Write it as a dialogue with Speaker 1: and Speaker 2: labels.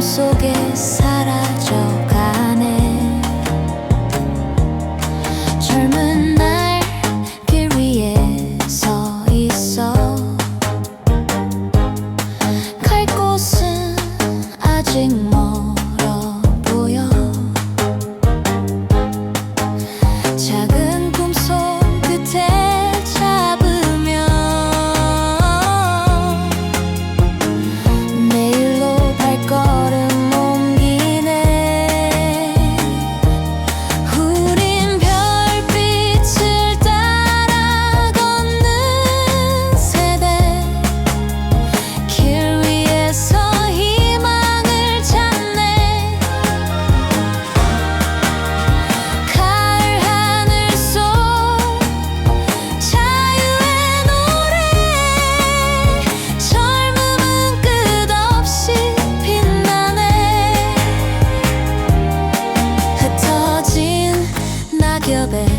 Speaker 1: 속에 사라져가네. 젊은 날 your bed.